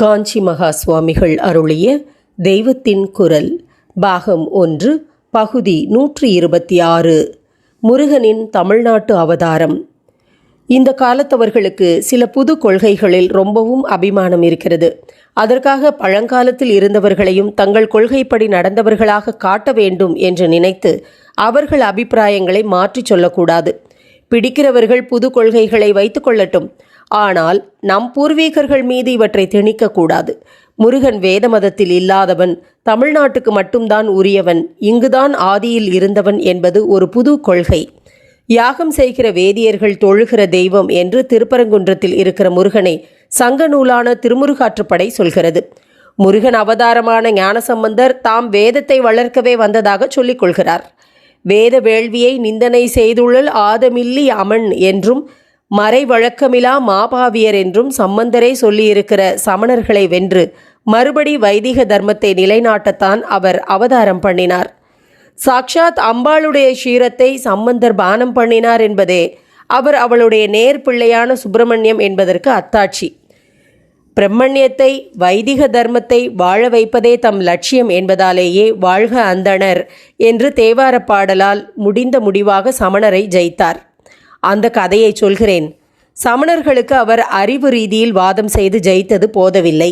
காஞ்சி மகா சுவாமிகள் அருளிய தெய்வத்தின் குரல் பாகம் ஒன்று பகுதி நூற்றி இருபத்தி ஆறு முருகனின் தமிழ்நாட்டு அவதாரம். இந்த காலத்தவர்களுக்கு சில புது கொள்கைகளில் ரொம்பவும் அபிமானம் இருக்கிறது. அதற்காக பழங்காலத்தில் இருந்தவர்களையும் தங்கள் கொள்கைப்படி நடந்தவர்களாக காட்ட வேண்டும் என்று நினைத்து அவர்கள் அபிப்பிராயங்களை மாற்றிச் சொல்லக்கூடாது. பிடிக்கிறவர்கள் புது கொள்கைகளை வைத்துக் கொள்ளட்டும். ஆனால் நம் பூர்வீகர்கள் மீது இவற்றை திணிக்கக்கூடாது முருகன் வேத மதத்தில் இல்லாதவன் தமிழ்நாட்டுக்கு மட்டும்தான் உரியவன் இங்குதான் ஆதியில் இருந்தவன் என்பது ஒரு புது கொள்கை. யாகம் செய்கிற வேதியர்கள் தொழுகிற தெய்வம் என்று திருப்பரங்குன்றத்தில் இருக்கிற முருகனை சங்க நூலான திருமுருகாற்றுப்படை சொல்கிறது. முருகன் அவதாரமான ஞானசம்பந்தர் தாம் வேதத்தை வளர்க்கவே வந்ததாக சொல்லிக் கொள்கிறார். வேத வேள்வியை நிந்தனை செய்துள்ளல் ஆதமில்லி அமன் என்றும் மறைவழக்கமிலா மாபாவியர் என்றும் சம்பந்தரே சொல்லியிருக்கிற சமணர்களை வென்று மறுபடி வைதிக தர்மத்தை நிலைநாட்டத்தான் அவர் அவதாரம் பண்ணினார். சாக்ஷாத் அம்பாளுடைய ஷீரத்தை சம்பந்தர் பானம் பண்ணினார் என்பதே அவர் அவளுடைய நேர் பிள்ளையான சுப்பிரமணியம் என்பதற்கு அத்தாட்சி. பிரம்மண்யத்தை வைதிக தர்மத்தை வாழ வைப்பதே தம் லட்சியம் என்பதாலேயே வாழ்க அந்தணர் என்று தேவார பாடலால் முடிந்த முடிவாக சமணரை ஜெயித்தார். அந்த கதையை சொல்கிறேன். சமணர்களுக்கு அவர் அறிவு ரீதியில் வாதம் செய்து ஜெயித்தது போதவில்லை.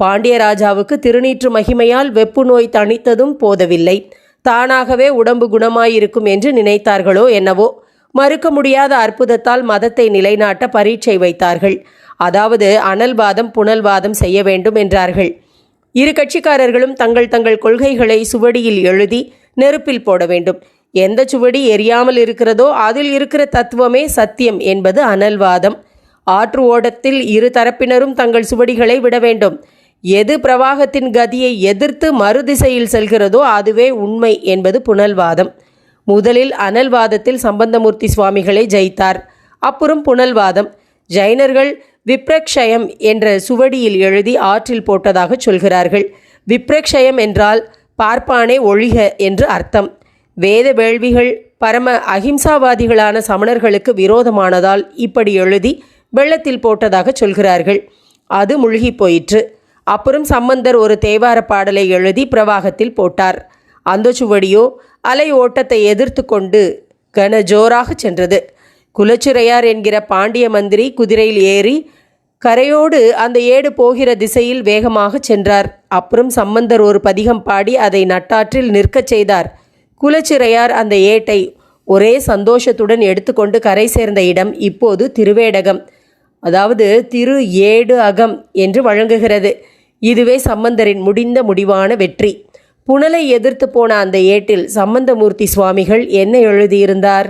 பாண்டியராஜாவுக்கு திருநீற்று மகிமையால் வெப்பு நோய் தணித்ததும் போதவில்லை. தானாகவே உடம்பு குணமாயிருக்கும் என்று நினைத்தார்களோ என்னவோ. மறுக்க முடியாத அற்புதத்தால் மதத்தை நிலைநாட்ட பரீட்சை வைத்தார்கள். அதாவது அனல்வாதம் புனல்வாதம் செய்ய வேண்டும் என்றார்கள். இரு கட்சிக்காரர்களும் தங்கள் தங்கள் கொள்கைகளை சுவடியில் எழுதி நெருப்பில் போட வேண்டும். எந்த சுவடி எரியாமல் இருக்கிறதோ அதில் இருக்கிற தத்துவமே சத்தியம் என்பது அனல்வாதம். ஆற்று ஓட்டத்தில் இரு தரப்பினரும் தங்கள் சுவடிகளை விட வேண்டும். எது பிரவாகத்தின் கதியை எதிர்த்து மறுதிசையில் செல்கிறதோ அதுவே உண்மை என்பது புனல்வாதம். முதலில் அனல்வாதத்தில் சம்பந்தமூர்த்தி சுவாமிகளை ஜெயித்தார். அப்புறம் புனல்வாதம். ஜைனர்கள் விப்ரக்ஷயம் என்ற சுவடியில் எழுதி ஆற்றில் போட்டதாக சொல்கிறார்கள். விப்ரக்ஷயம் என்றால் பார்ப்பானே ஒழிக என்று அர்த்தம். வேத வேள்விகள் பரம அகிம்சாவாதிகளான சமணர்களுக்கு விரோதமானதால் இப்படி எழுதி வெள்ளத்தில் போட்டதாக சொல்கிறார்கள். அது முழுகி போயிற்று. அப்புறம் சம்பந்தர் ஒரு தேவார பாடலை எழுதி பிரவாகத்தில் போட்டார். அந்த சுவடியோ அலை ஓட்டத்தை எதிர்த்து கொண்டு கன ஜோராக சென்றது. குலச்சிறையார் என்கிற பாண்டிய மந்திரி குதிரையில் ஏறி கரையோடு அந்த ஏடு போகிற திசையில் வேகமாக சென்றார். அப்புறம் சம்பந்தர் ஒரு பதிகம் பாடி அதை நட்டாற்றில் நிற்கச் செய்தார். குலச்சிறையார் அந்த ஏட்டை ஒரே சந்தோஷத்துடன் எடுத்துக்கொண்டு கரை சேர்ந்த இடம் இப்போது திருவேடகம். அதாவது திரு ஏடு அகம் என்று வழங்குகிறது. இதுவே சம்பந்தரின் முடிந்த முடிவான வெற்றி. புனலை எதிர்த்து போன அந்த ஏட்டில் சம்பந்தமூர்த்தி சுவாமிகள் என்ன எழுதியிருந்தார்?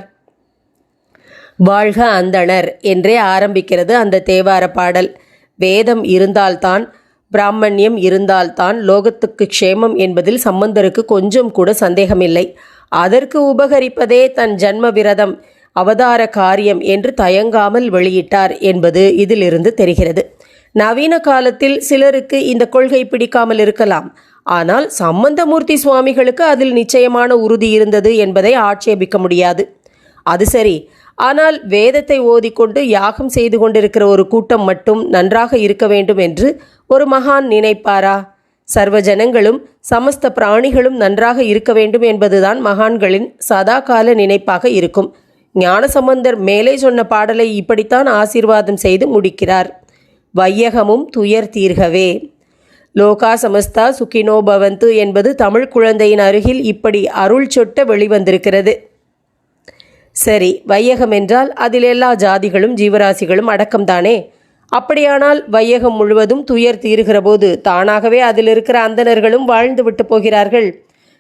வாழ்க அந்தணர் என்றே ஆரம்பிக்கிறது அந்த தேவார பாடல். வேதம் இருந்தால்தான் பிராமணியம் இருந்தால்தான் லோகத்துக்கு க்ஷேமம் என்பதில் சம்பந்தருக்கு கொஞ்சம் கூட சந்தேகமில்லை. அதற்கு உபகரிப்பதே தன் ஜன்ம விரதம் அவதார காரியம் என்று தயங்காமல் வெளியிட்டார் என்பது இதிலிருந்து தெரிகிறது. நவீன காலத்தில் சிலருக்கு இந்த கொள்கை பிடிக்காமல் இருக்கலாம். ஆனால் சம்பந்தமூர்த்தி சுவாமிகளுக்கு அதில் நிச்சயமான உறுதி இருந்தது என்பதை ஆட்சேபிக்க முடியாது. அது சரி ஆனால் வேதத்தை ஓதிக்கொண்டு யாகம் செய்து கொண்டிருக்கிற ஒரு கூட்டம் மட்டும் நன்றாக இருக்க வேண்டும் என்று ஒரு மகான் நினைப்பாரா? சர்வ ஜனங்களும் சமஸ்த பிராணிகளும் நன்றாக இருக்க வேண்டும் என்பதுதான் மகான்களின் சதாகால நினைப்பாக இருக்கும். ஞானசம்பந்தர் மேலே சொன்ன பாடலை இப்படித்தான் ஆசீர்வாதம் செய்து முடிக்கிறார். வையகமும் துயர் தீர்கவே. லோகா சமஸ்தா சுகினோ பவந்து என்பது தமிழ் குழந்தையின் அருகில் இப்படி அருள் சொட்ட வெளிவந்திருக்கிறது. சரி வையகம் என்றால் அதில் எல்லா ஜாதிகளும் ஜீவராசிகளும் அடக்கம்தானே? அப்படியானால் வையகம் முழுவதும் துயர் தீருகிற போது தானாகவே அதில் இருக்கிற அந்தணர்களும் வாழ்ந்து விட்டு போகிறார்கள்.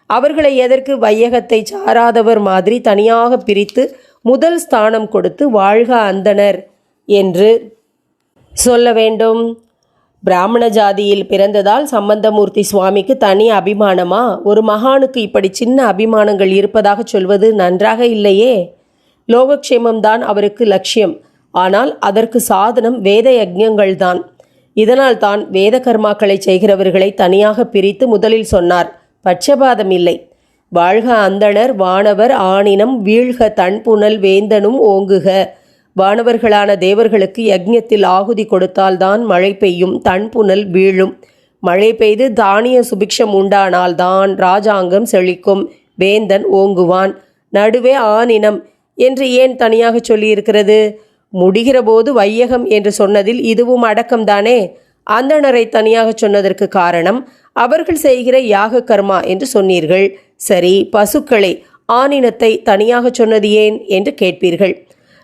அவர்களை எதற்கு வையகத்தை சாராதவர் மாதிரி தனியாக பிரித்து முதல் ஸ்தானம் கொடுத்து வாழ்க அந்தணர் என்று சொல்ல வேண்டும். பிராமண ஜாதியில் பிறந்ததால் சம்பந்தமூர்த்தி சுவாமிக்கு தனி அபிமானமா? ஒரு மகானுக்கு இப்படி சின்ன அபிமானங்கள் இருப்பதாக சொல்வது நன்றாக இல்லையே. லோகக்ஷேமம்தான் அவருக்கு லட்சியம். ஆனால் அதற்கு சாதனம் வேத யஜ்ஞங்கள்தான் இதனால் தான் வேத கர்மாக்களை செய்கிறவர்களை தனியாக பிரித்து முதலில் சொன்னார். பட்சபாதம் இல்லை. வாழ்க அந்தணர் வானவர் ஆணினம் வீழ்க தன்புணல் வேந்தனும் ஓங்குக. வானவர்களான தேவர்களுக்கு யக்ஞத்தில் ஆகுதி கொடுத்தால்தான் மழை பெய்யும் தன்புணல் வீழும். மழை பெய்து தானிய சுபிக்ஷம் உண்டானால்தான் ராஜாங்கம் செழிக்கும் வேந்தன் ஓங்குவான். நடுவே ஆனினம் என்று ஏன் தனியாக சொல்லியிருக்கிறது? முடிகிற போது வையகம் என்று சொன்னதில் இதுவும் அடக்கம்தானே? அந்தணரை தனியாக சொன்னதற்கு காரணம் அவர்கள் செய்கிற யாக கர்மா என்று சொன்னீர்கள். சரி பசுக்களை ஆனினத்தை தனியாக சொன்னது ஏன் என்று கேட்பீர்கள்.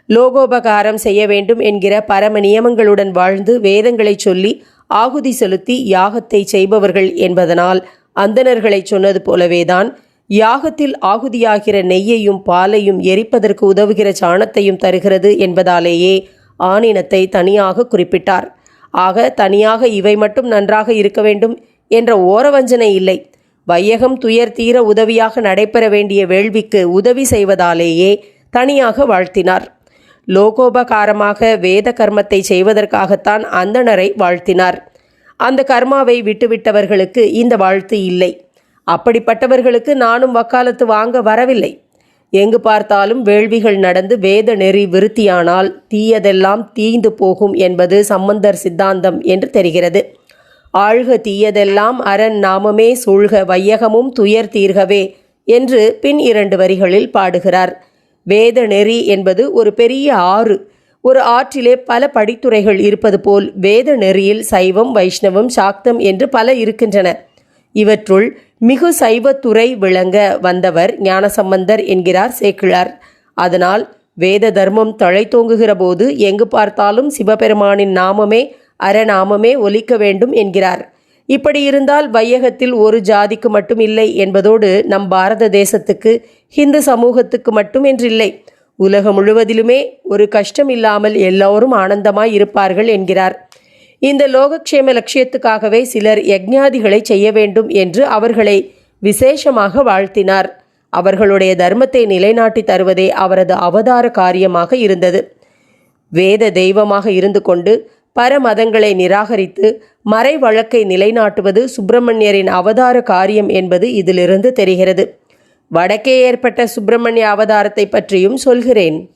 லோகோபகாரம் செய்ய வேண்டும் என்கிற பரம நியமங்களுடன் வாழ்ந்து வேதங்களை சொல்லி ஆகுதி செலுத்தி யாகத்தை செய்பவர்கள் என்பதனால் அந்தணர்களை சொன்னது போலவேதான். யாகத்தில் ஆகுதியாகிற நெய்யையும் பாலையும் எரிப்பதற்கு உதவுகிற சாணத்தையும் தருகிறது என்பதாலேயே ஆனினத்தை தனியாக குறிப்பிட்டார். ஆக தனியாக இவை மட்டும் நன்றாக இருக்க வேண்டும் என்ற ஓரவஞ்சனை இல்லை. வையகம் துயர் தீர உதவியாக நடைபெற வேண்டிய வேள்விக்கு உதவி செய்வதாலேயே தனியாக வாழ்த்தினார். லோகோபகாரமாக வேத கர்மத்தை செய்வதற்காகத்தான் அந்தணரை வாழ்த்தினார். அந்த கர்மாவை விட்டுவிட்டவர்களுக்கு இந்த வாழ்த்து இல்லை. அப்படிப்பட்டவர்களுக்கு நானும் வக்காலத்து வாங்க வரவில்லை. எங்கு பார்த்தாலும் வேள்விகள் நடந்து வேத நெறி விருத்தியானால் தீயதெல்லாம் தீந்து போகும் என்பது சம்பந்தர் சித்தாந்தம் என்று தெரிகிறது. ஆழ்க தீயதெல்லாம் அரண் நாமமே சூழ்க வையகமும் துயர் தீர்கவே என்று பின் இரண்டு வரிகளில் பாடுகிறார். வேத நெறி என்பது ஒரு பெரிய ஆறு. ஒரு ஆற்றிலே பல படித்துறைகள் இருப்பது போல் வேத நெறியில் சைவம் வைஷ்ணவம் சாக்தம் என்று பல இருக்கின்றன. இவற்றுள் மிகு சைவத்துறை விளங்க வந்தவர் ஞானசம்பந்தர் என்கிறார் சேக்கிழார். அதனால் வேத தர்மம் தழைத்தோங்குகிற போது எங்கு பார்த்தாலும் சிவபெருமானின் நாமமே அறநாமமே ஒலிக்க வேண்டும் என்கிறார். இப்படி இருந்தால் வையகத்தில் ஒரு ஜாதிக்கு மட்டும் இல்லை என்பதோடு நம் பாரத தேசத்துக்கு ஹிந்து சமூகத்துக்கு மட்டும் என்றில்லை. உலகம் முழுவதிலுமே ஒரு கஷ்டம் இல்லாமல் எல்லோரும் ஆனந்தமாய் இருப்பார்கள் என்கிறார். இந்த லோகக்ஷேம லட்சியத்துக்காகவே சிலர் யஜ்ஞாதிகளை செய்ய வேண்டும் என்று அவர்களை விசேஷமாக வாழ்த்தினார். அவர்களுடைய தர்மத்தை நிலைநாட்டி தருவதே அவரது அவதார காரியமாக இருந்தது. வேத தெய்வமாக இருந்து கொண்டு பரமதங்களை நிராகரித்து மறை வழக்கை நிலைநாட்டுவது சுப்பிரமணியரின் அவதார காரியம் என்பது இதிலிருந்து தெரிகிறது. வடக்கே ஏற்பட்ட சுப்பிரமணிய அவதாரத்தை பற்றியும் சொல்கிறேன்.